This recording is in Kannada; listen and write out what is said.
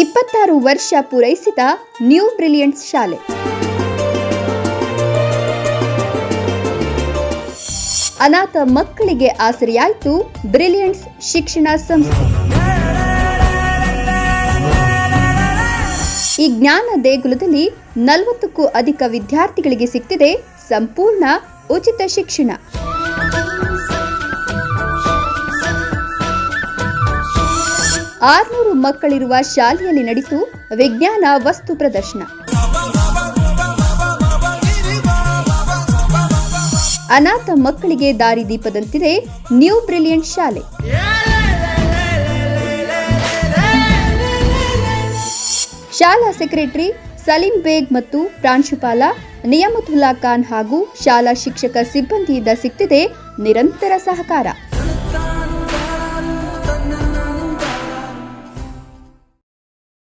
ಇಪ್ಪತ್ತಾರು ವರ್ಷ ಪೂರೈಸಿದ ನ್ಯೂ ಬ್ರಿಲಿಯಂಟ್ಸ್ ಶಾಲೆ. ಅನಾಥ ಮಕ್ಕಳಿಗೆ ಆಸರೆಯಾಯಿತು ಬ್ರಿಲಿಯಂಟ್ಸ್ ಶಿಕ್ಷಣ ಸಂಸ್ಥೆ. ಈ ಜ್ಞಾನ ದೇಗುಲದಲ್ಲಿ ನಲವತ್ತಕ್ಕೂ ಅಧಿಕ ವಿದ್ಯಾರ್ಥಿಗಳಿಗೆ ಸಿಗ್ತಿದೆ ಸಂಪೂರ್ಣ ಉಚಿತ ಶಿಕ್ಷಣ. ಆರ್ನೂರು ಮಕ್ಕಳಿರುವ ಶಾಲೆಯಲ್ಲಿ ನಡೆಯಿತು ವಿಜ್ಞಾನ ವಸ್ತು ಪ್ರದರ್ಶನ. ಅನಾಥ ಮಕ್ಕಳಿಗೆ ದಾರಿದೀಪದಂತಿದೆ ನ್ಯೂ ಬ್ರಿಲಿಯಂಟ್ ಶಾಲೆ. ಶಾಲಾ ಸೆಕ್ರೆಟರಿ ಸಲೀಂ ಬೇಗ್ ಮತ್ತು ಪ್ರಾಂಶುಪಾಲ ನಿಯಮತುಲ್ಲಾ ಖಾನ್ ಹಾಗೂ ಶಾಲಾ ಶಿಕ್ಷಕ ಸಿಬ್ಬಂದಿಯಿಂದ ಸಿಗ್ತಿದೆ ನಿರಂತರ ಸಹಕಾರ.